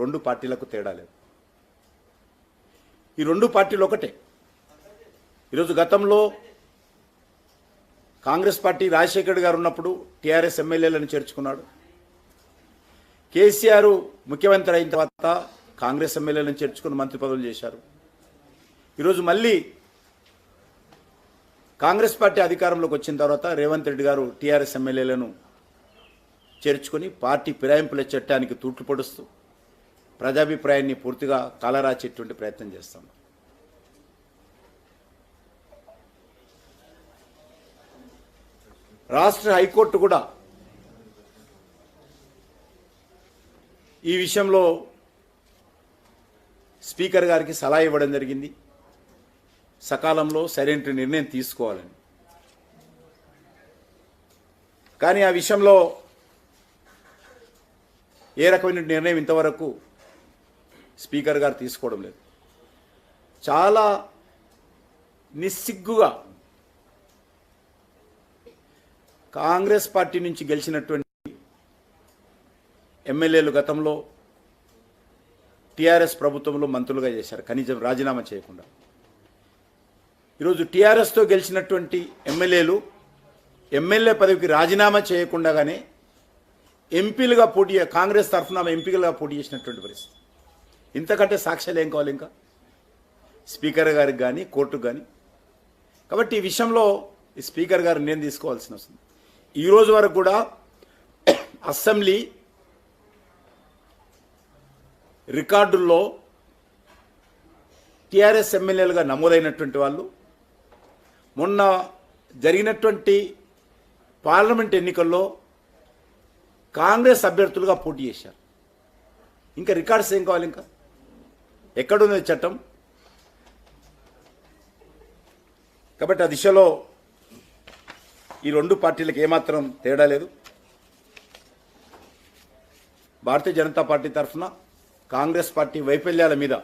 రెండు పార్టీలకు తేడా లేదు. ఈ రెండు పార్టీలు ఒకటే. ఈరోజు గతంలో కాంగ్రెస్ పార్టీ రాజశేఖర్ గారు ఉన్నప్పుడు టీఆర్ఎస్ ఎమ్మెల్యేలను చేర్చుకున్నాడు. కేసీఆర్ ముఖ్యమంత్రి అయిన తర్వాత కాంగ్రెస్ ఎమ్మెల్యేలను చేర్చుకుని మంత్రి పదవులు చేశారు. ఈరోజు మళ్ళీ కాంగ్రెస్ పార్టీ అధికారంలోకి వచ్చిన తర్వాత రేవంత్ రెడ్డి గారు టీఆర్ఎస్ ఎమ్మెల్యేలను చేర్చుకొని పార్టీ ఫిరాయింపుల చట్టానికి తూట్లు పొడుస్తూ ప్రజాభిప్రాయాన్ని పూర్తిగా కలరాచేటువంటి ప్రయత్నం చేస్తాం. రాష్ట్ర హైకోర్టు కూడా ఈ విషయంలో స్పీకర్ గారికి సలహా ఇవ్వడం జరిగింది. సకాలంలో సరైన నిర్ణయం తీసుకోవాలని. కానీ ఆ విషయంలో ఏ రకమైన నిర్ణయం ఇంతవరకు స్పీకర్ గారు తీసుకోవడం లేదు. చాలా నిస్సిగ్గుగా కాంగ్రెస్ పార్టీ నుంచి గెలిచినటువంటి ఎమ్మెల్యేలు గతంలో టీఆర్ఎస్ ప్రభుత్వంలో మంత్రులుగా చేశారు. కనీసం రాజీనామా చేయకుండా. ఈరోజు టీఆర్ఎస్తో గెలిచినటువంటి ఎమ్మెల్యేలు ఎమ్మెల్యే పదవికి రాజీనామా చేయకుండానే ఎంపీలుగా పోటీ కాంగ్రెస్ తరఫున ఎంపీలుగా పోటీ చేసినటువంటి పరిస్థితి. ఇంతకంటే సాక్ష్యాలు ఏం కావాలి ఇంకా? స్పీకర్ గారికి కానీ కోర్టుకు కానీ కాబట్టి ఈ విషయంలో ఈ స్పీకర్ గారు నేను తీసుకోవాల్సిన వస్తుంది ఈరోజు వరకు కూడా అసెంబ్లీ రికార్డుల్లో టీఆర్ఎస్ ఎమ్మెల్యేలుగా నమోదైనటువంటి వాళ్ళు మొన్న జరిగినటువంటి పార్లమెంట్ ఎన్నికల్లో కాంగ్రెస్ అభ్యర్థులుగా పోటీ చేశారు. ఇంకా రికార్డ్స్ ఏం కావాలి ఇంకా? ఎక్కడున్నది చట్టం? కాబట్టి ఆ దిశలో ఈ రెండు పార్టీలకు ఏమాత్రం తేడా లేదు. భారతీయ జనతా పార్టీ తరఫున కాంగ్రెస్ పార్టీ వైఫల్యాల మీద